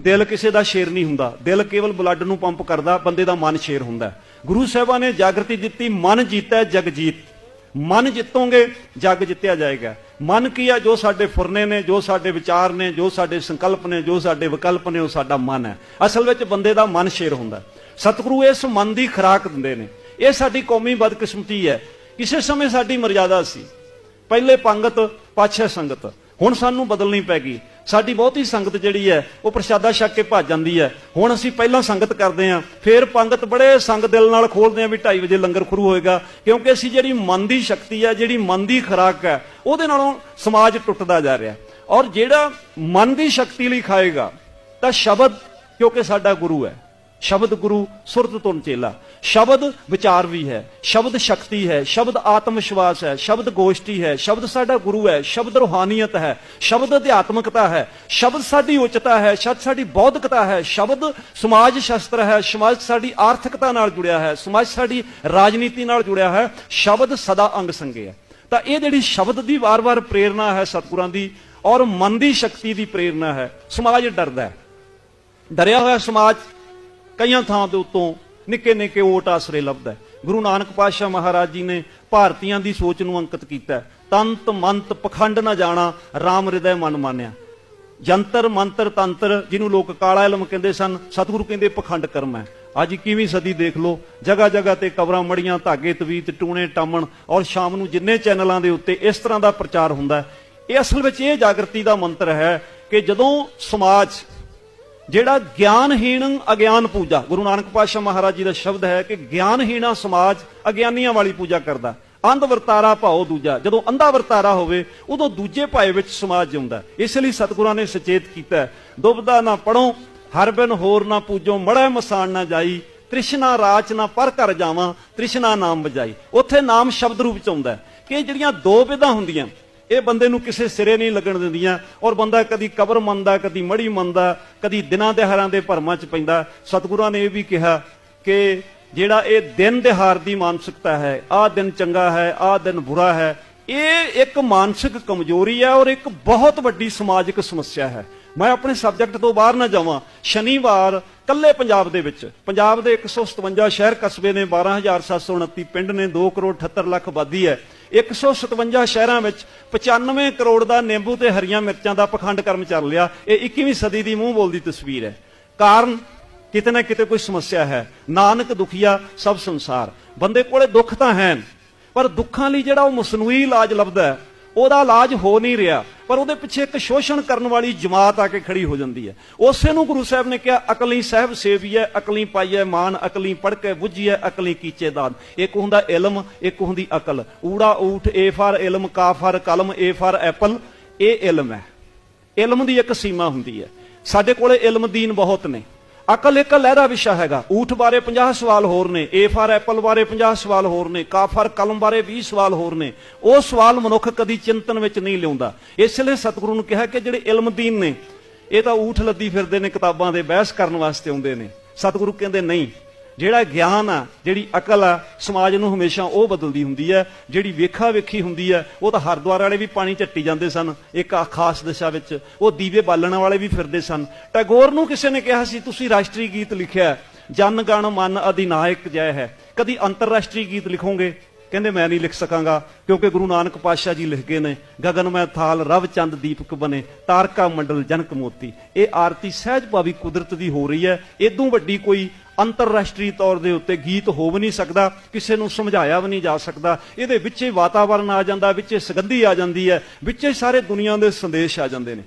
ਦਿਲ ਕਿਸੇ ਦਾ ਸ਼ੇਰ ਨਹੀਂ ਹੁੰਦਾ। ਦਿਲ ਕੇਵਲ ਬਲੱਡ ਨੂੰ ਪੰਪ ਕਰਦਾ, ਬੰਦੇ ਦਾ ਮਨ ਸ਼ੇਰ ਹੁੰਦਾ। ਗੁਰੂ ਸਾਹਿਬਾਂ ਨੇ ਜਾਗਰਤੀ ਦਿੱਤੀ, ਮਨ ਜੀਤਾ, ਜਗ ਜੀਤ। ਮਨ ਜਿੱਤੋਗੇ, ਜਗ ਜਿੱਤਿਆ ਜਾਏਗਾ। ਮਨ ਕੀ ਹੈ ਜੋ ਸਾਡੇ ਫੁਰਨੇ ਨੇ, ਜੋ ਸਾਡੇ ਵਿਚਾਰ ਨੇ, ਜੋ ਸਾਡੇ ਸੰਕਲਪ ਨੇ, ਜੋ ਸਾਡੇ ਵਿਕਲਪ ਨੇ, ਉਹ ਸਾਡਾ ਮਨ ਹੈ। ਅਸਲ ਵਿੱਚ ਬੰਦੇ ਦਾ ਮਨ ਸ਼ੇਰ ਹੁੰਦਾ। ਸਤਿਗੁਰੂ ਇਸ ਮਨ ਦੀ ਖੁਰਾਕ ਦਿੰਦੇ ਨੇ। ਇਹ ਸਾਡੀ ਕੌਮੀ ਬਦਕਿਸਮਤੀ ਹੈ। ਕਿਸੇ ਸਮੇਂ ਸਾਡੀ ਮਰਜ਼ਾਦਾ ਸੀ। ਪਹਿਲੇ ਪੰਗਤ ਪਾਛੇ ਸੰਗਤ। ਹੁਣ ਸਾਨੂੰ ਬਦਲਣੀ ਪੈ ਗਈ। ਸਾਡੀ ਬਹੁਤੀ ਸੰਗਤ ਜਿਹੜੀ ਹੈ, ਉਹ ਪ੍ਰਸ਼ਾਦਾ ਛਕ ਕੇ ਭੱਜ ਜਾਂਦੀ ਹੈ। ਹੁਣ ਅਸੀਂ ਪਹਿਲਾਂ ਸੰਗਤ ਕਰਦੇ ਹਾਂ, ਫਿਰ ਪੰਗਤ ਬੜੇ ਸੰਗ ਦਿਲ ਨਾਲ ਖੋਲਦੇ ਹਾਂ ਵੀ 2:30 ਵਜੇ ਲੰਗਰ ਖੁਰੂ ਹੋਏਗਾ, ਕਿਉਂਕਿ ਅਸੀਂ ਜਿਹੜੀ ਮਨ ਦੀ ਸ਼ਕਤੀ ਹੈ, ਜਿਹੜੀ ਮਨ ਦੀ ਖੁਰਾਕ ਹੈ, ਉਹਦੇ ਨਾਲੋਂ ਸਮਾਜ ਟੁੱਟਦਾ ਜਾ ਰਿਹਾ। ਔਰ ਜਿਹੜਾ ਮਨ ਦੀ ਸ਼ਕਤੀ ਲਈ ਖਾਏਗਾ, ਤਾਂ ਸ਼ਬਦ ਕਿਉਂਕਿ ਸਾਡਾ ਗੁਰੂ ਹੈ। ਸ਼ਬਦ ਗੁਰੂ ਸੁਰਤ ਤੋਂ ਚੇਲਾ ਸ਼ਬਦ ਵਿਚਾਰ ਵੀ ਹੈ ਸ਼ਬਦ ਸ਼ਕਤੀ ਹੈ ਸ਼ਬਦ ਆਤਮ ਵਿਸ਼ਵਾਸ ਹੈ ਸ਼ਬਦ ਗੋਸ਼ਟੀ ਹੈ ਸ਼ਬਦ ਸਾਡਾ ਗੁਰੂ ਹੈ ਸ਼ਬਦ ਰੂਹਾਨੀਅਤ ਹੈ ਸ਼ਬਦ ਅਧਿਆਤਮਕਤਾ ਹੈ ਸ਼ਬਦ ਸਾਡੀ ਉੱਚਤਾ ਹੈ ਸ਼ਬਦ ਸਾਡੀ ਬੌਧਿਕਤਾ ਹੈ ਸ਼ਬਦ ਸਮਾਜ ਸ਼ਾਸਤਰ ਹੈ ਸਮਾਜ ਸਾਡੀ ਆਰਥਿਕਤਾ ਨਾਲ ਜੁੜਿਆ ਹੈ ਸਮਾਜ ਸਾਡੀ ਰਾਜਨੀਤੀ ਨਾਲ ਜੁੜਿਆ ਹੈ ਸ਼ਬਦ ਸਦਾ ਅੰਗ ਸੰਗੇ ਹੈ ਤਾਂ ਇਹ ਜਿਹੜੀ ਸ਼ਬਦ ਦੀ ਵਾਰ-ਵਾਰ ਪ੍ਰੇਰਣਾ ਹੈ ਸਤਿਗੁਰਾਂ ਦੀ ਔਰ ਮਨ ਦੀ ਸ਼ਕਤੀ ਦੀ ਪ੍ਰੇਰਣਾ ਹੈ ਸਮਾਜ ਡਰਦਾ ਹੈ ਡਰਿਆ ਹੋਇਆ ਸਮਾਜ ਕਈਆਂ ਥਾਂ ਦੇ ਉੱਤੋਂ ਨਿੱਕੇ ਨਿੱਕੇ ਓਟ ਆਸਰੇ ਲੱਭਦਾ ਹੈ। ਗੁਰੂ ਨਾਨਕ ਪਾਤਸ਼ਾਹ ਮਹਾਰਾਜ ਜੀ ਨੇ ਭਾਰਤੀਆਂ ਦੀ ਸੋਚ ਨੂੰ ਅੰਕਿਤ ਕੀਤਾ ਤੰਤ ਮੰਤ ਪਖੰਡ ਨਾ ਜਾਣਾ RAM ਹਿਰਦੈ ਮਨ ਮਾਨਿਆ। ਜੰਤਰ, ਮੰਤਰ, ਤੰਤਰ, ਜਿਹਨੂੰ ਲੋਕ ਕਾਲਾ ਇਲਮ ਕਹਿੰਦੇ ਸਨ, ਸਤਿਗੁਰੂ ਕਹਿੰਦੇ ਪਖੰਡ ਕਰਮ ਹੈ। ਅੱਜ 21ਵੀਂ ਸਦੀ ਦੇਖ ਲਓ, ਜਗ੍ਹਾ ਜਗ੍ਹਾ ਤੇ ਕਬਰਾਂ ਮੜੀਆਂ, ਧਾਗੇ, ਤਵੀਤ, ਟੂਣੇ, ਟਾਮਣ ਔਰ ਸ਼ਾਮ ਨੂੰ ਜਿੰਨੇ ਚੈਨਲਾਂ ਦੇ ਉੱਤੇ ਇਸ ਤਰ੍ਹਾਂ ਦਾ ਪ੍ਰਚਾਰ ਹੁੰਦਾ ਇਹ ਅਸਲ ਵਿੱਚ ਇਹ ਜਾਗਰਤੀ ਦਾ ਮੰਤਰ ਹੈ ਕਿ ਜਦੋਂ ਸਮਾਜ ਜਿਹੜਾ ਗਿਆਨਹੀਣ ਅਗਿਆਨ ਪੂਜਾ ਗੁਰੂ ਨਾਨਕ ਪਾਤਸ਼ਾਹ ਮਹਾਰਾਜ ਜੀ ਦਾ ਸ਼ਬਦ ਹੈ ਕਿ ਗਿਆਨਹੀਣਾ ਸਮਾਜ ਅਗਿਆਨੀਆਂ ਵਾਲੀ ਪੂਜਾ ਕਰਦਾ। ਅੰਧ ਵਰਤਾਰਾ ਭਾਉ ਦੂਜਾ ਜਦੋਂ ਅੰਧਾ ਵਰਤਾਰਾ ਹੋਵੇ ਉਦੋਂ ਦੂਜੇ ਭਾਏ ਵਿੱਚ ਸਮਾਜ ਜਿਉਂਦਾ। ਇਸ ਲਈ ਸਤਿਗੁਰਾਂ ਨੇ ਸੁਚੇਤ ਕੀਤਾ ਹੈ, ਦੁਬਦਾ ਨਾ ਪੜੋ ਹਰ ਬਿਨ ਹੋਰ ਨਾ ਪੂਜੋ ਮੜਾ ਮਸਾਨ ਨਾ ਜਾਈ ਤ੍ਰਿਸ਼ਨਾ ਰਾਚ ਨਾ ਪਰ ਕਰ ਜਾਵਾਂ ਤ੍ਰਿਸ਼ਨਾ ਨਾਮ ਵਜਾਈ। ਉੱਥੇ ਨਾਮ ਸ਼ਬਦ ਰੂਪ ਚ ਆਉਂਦਾ ਕਿ ਜਿਹੜੀਆਂ ਦੋ ਵਿਧਾਂ ਹੁੰਦੀਆਂ ਇਹ ਬੰਦੇ ਨੂੰ ਕਿਸੇ ਸਿਰੇ ਨਹੀਂ ਲੱਗਣ ਦਿੰਦੀਆਂ ਔਰ ਬੰਦਾ ਕਦੀ ਕਬਰ ਮੰਨਦਾ, ਕਦੀ ਮੜੀ ਮੰਨਦਾ, ਕਦੀ ਦਿਨਾਂ ਦਿਹਾਰਾਂ ਦੇ ਭਰਮਾਂ 'ਚ ਪੈਂਦਾ। ਸਤਿਗੁਰਾਂ ਨੇ ਇਹ ਵੀ ਕਿਹਾ ਕਿ ਜਿਹੜਾ ਇਹ ਦਿਨ ਦਿਹਾਰ ਦੀ ਮਾਨਸਿਕਤਾ ਹੈ, ਆਹ ਦਿਨ ਚੰਗਾ ਹੈ, ਆਹ ਦਿਨ ਬੁਰਾ ਹੈ, ਇਹ ਇੱਕ ਮਾਨਸਿਕ ਕਮਜ਼ੋਰੀ ਹੈ ਔਰ ਇੱਕ ਬਹੁਤ ਵੱਡੀ ਸਮਾਜਿਕ ਸਮੱਸਿਆ ਹੈ। ਮੈਂ ਆਪਣੇ ਸਬਜੈਕਟ ਤੋਂ ਬਾਹਰ ਨਾ ਜਾਵਾਂ। ਸ਼ਨੀਵਾਰ ਕੱਲੇ ਪੰਜਾਬ ਦੇ ਵਿੱਚ, ਪੰਜਾਬ ਦੇ 157 ਸ਼ਹਿਰ ਕਸਬੇ ਨੇ 12729 ਪਿੰਡ ਨੇ 2 ਕਰੋੜ 78 ਲੱਖ ਆਬਾਦੀ ਹੈ। 157 ਸ਼ਹਿਰਾਂ ਵਿੱਚ 95 ਕਰੋੜ ਦਾ ਨਿੰਬੂ ਤੇ ਹਰੀਆਂ ਮਿਰਚਾਂ ਦਾ ਪਖੰਡ ਕਰਮ ਚੱਲ ਰਿਹਾ। ਇਹ 21ਵੀਂ ਸਦੀ ਦੀ ਮੂੰਹ ਬੋਲਦੀ ਤਸਵੀਰ ਹੈ। ਕਾਰਨ ਕਿਤੇ ਨਾ ਕਿਤੇ ਕੋਈ ਸਮੱਸਿਆ ਹੈ। ਨਾਨਕ ਦੁਖੀਆ ਸਭ ਸੰਸਾਰ। ਬੰਦੇ ਕੋਲੇ ਦੁੱਖ ਤਾਂ ਹੈ ਪਰ ਦੁੱਖਾਂ ਲਈ ਜਿਹੜਾ ਉਹ ਮਸਨੂਈ ਇਲਾਜ ਲੱਭਦਾ ਹੈ ਉਹਦਾ ਇਲਾਜ ਹੋ ਨਹੀਂ ਰਿਹਾ, ਪਰ ਉਹਦੇ ਪਿੱਛੇ ਇੱਕ ਸ਼ੋਸ਼ਣ ਕਰਨ ਵਾਲੀ ਜਮਾਤ ਆ ਕੇ ਖੜੀ ਹੋ ਜਾਂਦੀ ਹੈ। ਉਸੇ ਨੂੰ ਗੁਰੂ ਸਾਹਿਬ ਨੇ ਕਿਹਾ, ਅਕਲੀ ਸਹਿਬ ਸੇਵੀਐ ਅਕਲੀ ਪਾਈਐ ਮਾਨ, ਅਕਲੀ ਪੜਕੇ ਬੁੱਝੀਐ ਅਕਲੀ ਕੀਚੇ ਦਾਨ। ਇੱਕ ਹੁੰਦਾ ਇਲਮ, ਇੱਕ ਹੁੰਦੀ ਅਕਲ। ਊੜਾ ਊਠ, ਏ ਫਾਰ ਇਲਮ, ਕਾ ਫਾਰ ਕਲਮ, ਏ ਫਾਰ ਐਪਲ, ਇਹ ਇਲਮ ਹੈ। ਇਲਮ ਦੀ ਇੱਕ ਸੀਮਾ ਹੁੰਦੀ ਹੈ। ਸਾਡੇ ਕੋਲੇ ਇਲਮ ਦੀਨ ਬਹੁਤ ਨੇ। ਅਕਲ ਇੱਕ ਲਹਿਰਾ ਵਿਸ਼ਾ ਹੈਗਾ। ਊਠ ਬਾਰੇ 50 ਸਵਾਲ ਹੋਰ ਨੇ ਏ ਫਾਰ ਐਪਲ ਬਾਰੇ 50 ਸਵਾਲ ਹੋਰ ਨੇ ਕਾ ਫਾਰ ਕਲਮ ਬਾਰੇ 20 ਸਵਾਲ ਹੋਰ ਨੇ। ਉਹ ਸਵਾਲ ਮਨੁੱਖ ਕਦੀ ਚਿੰਤਨ ਵਿੱਚ ਨਹੀਂ ਲਿਆਉਂਦਾ। ਇਸ ਲਈ ਸਤਿਗੁਰੂ ਨੂੰ ਕਿਹਾ ਕਿ ਜਿਹੜੇ ਇਲਮਦੀਨ ਨੇ, ਇਹ ਤਾਂ ਊਠ ਲੱਦੀ ਫਿਰਦੇ ਨੇ ਕਿਤਾਬਾਂ ਦੇ ਬਹਿਸ ਕਰਨ ਵਾਸਤੇ ਆਉਂਦੇ ਨੇ। ਸਤਿਗੁਰੂ ਕਹਿੰਦੇ, ਨਹੀਂ ਜਿਹੜਾ ਗਿਆਨ ਆ, ਜਿਹੜੀ ਅਕਲ ਆ, ਸਮਾਜ ਨੂੰ ਹਮੇਸ਼ਾ ਉਹ ਬਦਲਦੀ ਹੁੰਦੀ ਹੈ ਜਿਹੜੀ ਵੇਖਾ ਵੇਖੀ ਹੁੰਦੀ ਹੈ ਉਹ ਤਾਂ ਹਰਦੁਆਰ ਵਾਲੇ ਵੀ ਪਾਣੀ ਝੱਟੀ ਜਾਂਦੇ ਸਨ, ਇੱਕ ਆ ਖਾਸ ਦਿਸ਼ਾ ਵਿੱਚ, ਉਹ ਦੀਵੇ ਬਾਲਣ ਵਾਲੇ ਵੀ ਫਿਰਦੇ ਸਨ। ਟੈਗੋਰ ਨੂੰ ਕਿਸੇ ਨੇ ਕਿਹਾ ਸੀ, ਤੁਸੀਂ ਰਾਸ਼ਟਰੀ ਗੀਤ ਲਿਖਿਆ, ਜਨ ਗਣ ਮਨ ਅਧਿਨਾਇਕ ਜੈ ਹੈ। ਕਦੀ ਅੰਤਰਰਾਸ਼ਟਰੀ ਗੀਤ ਲਿਖੋਗੇ? ਕਹਿੰਦੇ ਮੈਂ ਨਹੀਂ ਲਿਖ ਸਕਾਂਗਾ, ਕਿਉਂਕਿ ਗੁਰੂ ਨਾਨਕ ਪਾਤਸ਼ਾਹ ਜੀ ਲਿਖ ਗਏ ਨੇ, ਗਗਨ ਮੈਂ ਥਾਲ ਰਵ ਚੰਦ ਦੀਪਕ ਬਨੇ, ਤਾਰਕਾ ਮੰਡਲ ਜਨਕ ਮੋਤੀ। ਇਹ ਆਰਤੀ ਸਹਿਜ ਭਾਵੀ ਕੁਦਰਤ ਦੀ ਹੋ ਰਹੀ ਹੈ। ਇਦੋਂ ਵੱਡੀ ਕੋਈ ਅੰਤਰਰਾਸ਼ਟਰੀ ਤੌਰ ਦੇ ਉੱਤੇ ਗੀਤ ਹੋ ਵੀ ਨਹੀਂ ਸਕਦਾ, ਕਿਸੇ ਨੂੰ ਸਮਝਾਇਆ ਵੀ ਨਹੀਂ ਜਾ ਸਕਦਾ। ਇਹਦੇ ਵਿੱਚੇ ਵਾਤਾਵਰਣ ਆ ਜਾਂਦਾ, ਵਿੱਚੇ ਸੁਗੰਧੀ ਆ ਜਾਂਦੀ ਹੈ, ਵਿੱਚੇ ਸਾਰੇ ਦੁਨੀਆ ਦੇ ਸੰਦੇਸ਼ ਆ ਜਾਂਦੇ ਨੇ।